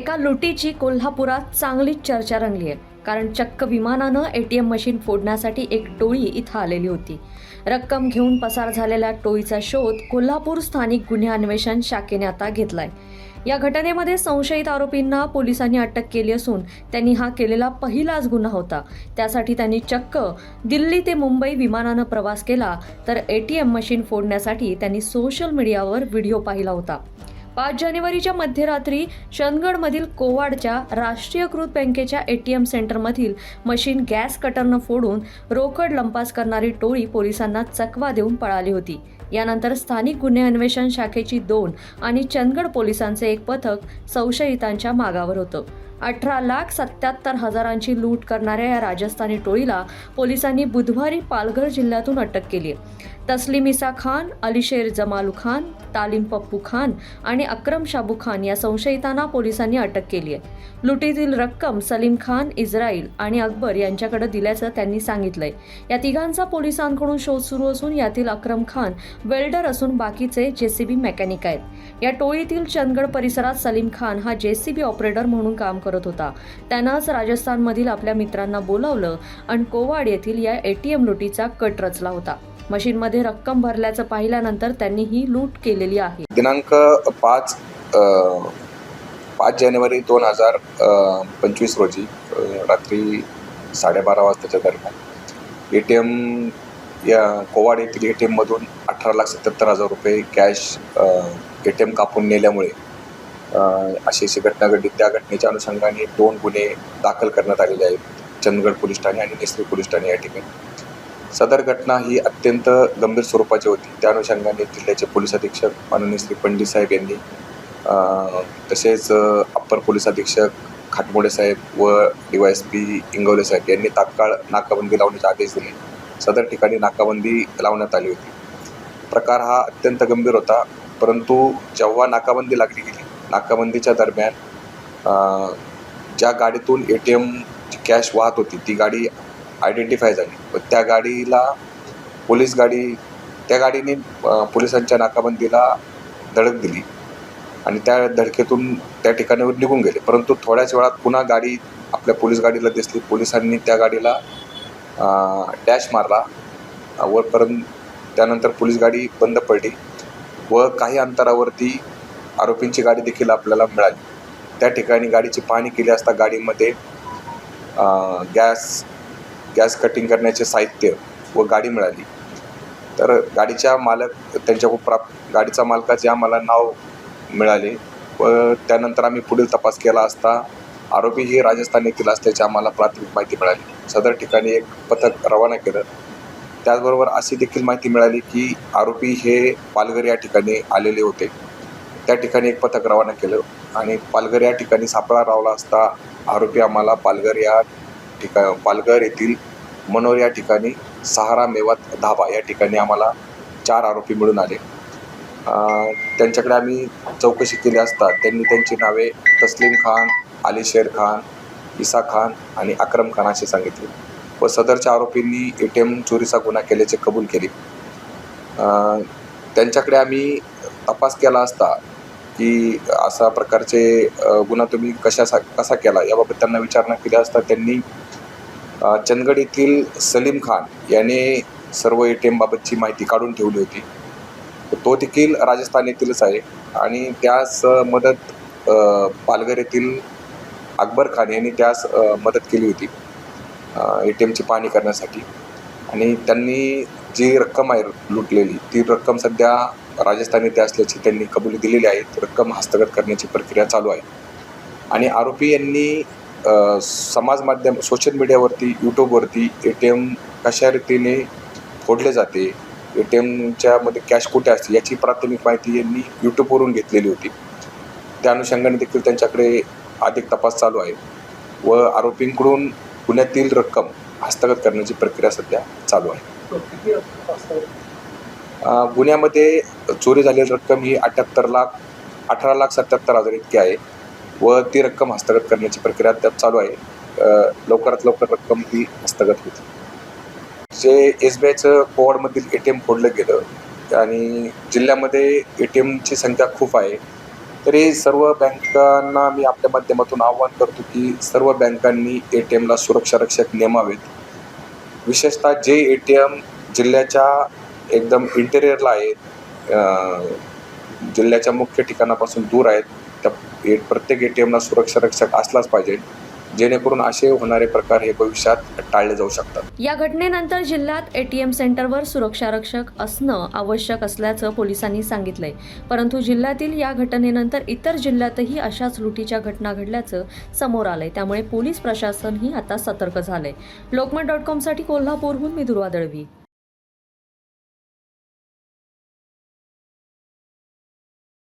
एका लुटीची कोल्हापुरात चांगलीच चर्चा रंगली आहे. कारण चक्क विमानानं ए टी एम मशीन फोडण्यासाठी एक टोळी इथं आलेली होती. रक्कम घेऊन पसार झालेल्या टोळीचा शोध कोल्हापूर स्थानिक गुन्हे अन्वेषण शाखेने आता घेतलाय. या घटनेमध्ये संशयित आरोपींना पोलिसांनी अटक केली असून त्यांनी हा केलेला पहिलाच गुन्हा होता. त्यासाठी त्यांनी चक्क दिल्ली ते मुंबई विमानानं प्रवास केला तर ए टी एम मशीन फोडण्यासाठी त्यांनी सोशल मीडियावर व्हिडिओ पाहिला होता. पाच जानेवारीच्या मध्यरात्री चंदगडमधील कोवाडच्या राष्ट्रीयकृत बँकेच्या ए टी एम सेंटरमधील मशीन गॅस कटरनं फोडून रोकड लंपास करणारी टोळी पोलिसांना चकवा देऊन पळाली होती. यानंतर स्थानिक गुन्हे अन्वेषण शाखेची दोन आणि चंदगड पोलिसांचे एक पथक संशयितांच्या मागावर होतं. अठरा लाख सत्याहत्तर हजारांची लूट करणाऱ्या या राजस्थानी टोळीला पोलिसांनी बुधवारी पालघर जिल्ह्यातून अटक केली. आहे इसा खान अलिशेर जमालू खान तालीम पप्पू खान आणि अक्रम शाबू खान या संशयितांना पोलिसांनी अटक केली आहे. लुटीतील रक्कम सलीम खान इस्रायल आणि अकबर यांच्याकडे दिल्याचं त्यांनी सांगितलंय. या तिघांचा पोलिसांकडून शोध सुरू असून यातील अक्रम खान वेल्डर असून बाकीचे जेसीबी मेकॅनिक आहेत. या टोळीतील चंदगड परिसरात सलीम खान हा जेसीबी ऑपरेटर म्हणून काम करतो. करत होता. त्यानंच राजस्थानमधील आपल्या मित्रांना बोलावलं आणि कोवाड येथील या एटीएम लुटीचा कट रचला होता. मशीनमध्ये रक्कम भरल्याचं पाहिल्यानंतर त्यांनी ही लूट केलेली आहे. दिनांक पाच पाच जानेवारी दोन हजार पंचवीस रोजी रात्री साडेबारा वाजताच्या दरम्यान ए टी एम या कोवाड येथील ए टी एममधून अठरा लाख सत्याहत्तर हजार रुपये कॅश ए टी एम कापून नेल्यामुळे अशी अशी घटना घडली. त्या घटनेच्या अनुषंगाने दोन गुन्हे दाखल करण्यात आलेले आहेत. चंदगड पोलीस ठाणे आणि नेसरी पोलीस ठाणे या ठिकाणी. सदर घटना ही अत्यंत गंभीर स्वरूपाची होती. त्या अनुषंगाने जिल्ह्याचे पोलीस अधीक्षक माननीय श्री पंडित साहेब यांनी तसेच अप्पर पोलीस अधीक्षक खाटमोडे साहेब व D Y S P Ingawale साहेब यांनी तात्काळ नाकाबंदी लावण्याचे आदेश दिले. सदर ठिकाणी नाकाबंदी लावण्यात आली होती. प्रकार हा अत्यंत गंभीर होता. परंतु जेव्हा नाकाबंदी लागली गेली नाकाबंदीच्या दरम्यान ज्या गाडीतून ए टी एमची कॅश वाहत होती ती गाडी आयडेंटिफाय झाली. व त्या गाडीला पोलीस गाडी त्या गाडीने पोलिसांच्या नाकाबंदीला धडक दिली. आणि त्या धडकेतून त्या ठिकाणावर निघून गेले. परंतु थोड्याच वेळात पुन्हा गाडी आपल्या पोलीस गाडीला दिसली. पोलिसांनी त्या गाडीला डॅश मारला. वरपर्यंत त्यानंतर पोलीस गाडी बंद पडली. व काही अंतरावरती आरोपींची गाडी देखील आपल्याला मिळाली. त्या ठिकाणी गाडीची पाहणी केली असता गाडीमध्ये गॅस गॅस कटिंग करण्याचे साहित्य व गाडी मिळाली. तर गाडीच्या मालक त्यांच्या प्राप्त गाडीचा मालकाचे आम्हाला नाव मिळाले व त्यानंतर आम्ही पुढील तपास केला असता आरोपी हे राजस्थान येथील असल्याची आम्हाला प्राथमिक माहिती मिळाली. सदर ठिकाणी एक पथक रवाना केलं. त्याचबरोबर अशी देखील माहिती मिळाली की आरोपी हे पालघर या ठिकाणी आलेले होते. त्या ठिकाणी एक पथक रवाना केलं आणि पालघर या ठिकाणी सापळा रावला असता आरोपी आम्हाला पालघर या ठिका पालघर येथील मनोर या ठिकाणी सहारा मेवात धाबा या ठिकाणी आम्हाला चार आरोपी मिळून आले. त्यांच्याकडे आम्ही चौकशी केली असता त्यांनी त्यांची नावे तस्लीम खान अली शेर खान इसा खान आणि अक्रम खान असे सांगितले व सदरच्या आरोपींनी ए टी एम चोरीचा गुन्हा केल्याचे कबूल केले. त्यांच्याकडे आम्ही तपास केला असता की अशा प्रकारचे गुन्हा तुम्ही कशा कसा केला? याबाबत त्यांना विचारणा केली असता त्यांनी चंदगड येथील सलीम खान याने सर्व ए टी एमबाबतची माहिती काढून ठेवली होती. तो देखील राजस्थान येथीलच आहे आणि त्यास मदत पालघर येथील अकबर खान यांनी त्यास मदत केली होती ए टी एमची पाहणी करण्यासाठी. आणि त्यांनी जी रक्कम आहे लुटलेली ती रक्कम सध्या राजस्थान येथे असल्याची त्यांनी कबुली दिलेली आहे. ती रक्कम हस्तगत करण्याची प्रक्रिया चालू आहे. आणि आरोपी यांनी समाज माध्यम सोशल मीडियावरती यूट्यूबवरती ए टी एम कशा रीतीने फोडले जाते ए टी एमच्या मध्ये कॅश कुठे असते याची प्राथमिक माहिती यांनी यूट्यूबवरून घेतलेली होती. त्या अनुषंगाने देखील त्यांच्याकडे अधिक तपास चालू आहे. व आरोपींकडून पुण्यातील रक्कम हस्तगत करण्याची प्रक्रिया सध्या चालू आहे. अ, गुन्ह्यामध्ये चोरी झालेली रक्कम ही अठ्याहत्तर लाख अठरा लाख सत्याहत्तर हजार इतकी आहे व ती रक्कम हस्तगत करण्याची प्रक्रिया त्यात चालू आहे. लवकरात लवकर रक्कम ही हस्तगत होईल. जे एस बी आयचं कोवडमधील ए टी एम फोडलं गेलं आणि जिल्ह्यामध्ये ए टी एमची संख्या खूप आहे तरी सर्व बँकांना मी आपल्या माध्यमातून आवाहन करतो की सर्व बँकांनी ए टी एमला सुरक्षा रक्षक नेमावेत. विशेषतः जे ए टी एम जिल्ह्याच्या एकदम इंटेरियरला आहेत जिल्ह्याच्या मुख्य ठिकाणापासून दूर आहेत त्या ए प्रत्येक ए टी एमला सुरक्षा रक्षक असलाच पाहिजे. जेणेकरून असे होणारे प्रकार हे भविष्यात टाळले जाऊ शकतात. या घटनेनंतर जिल्ह्यात एटीएम सेंटरवर सुरक्षारक्षक असणं आवश्यक असल्याचं पोलिसांनी सांगितलंय. परंतु जिल्ह्यातील या घटनेनंतर इतर जिल्ह्यातही अशाच लुटीच्या घटना घडल्याचं समोर आलंय. त्यामुळे पोलीस प्रशासनही आता सतर्क झालंय. लोकमत डॉट कॉमसाठी कोल्हापूरहून मी दुर्वा दळवी.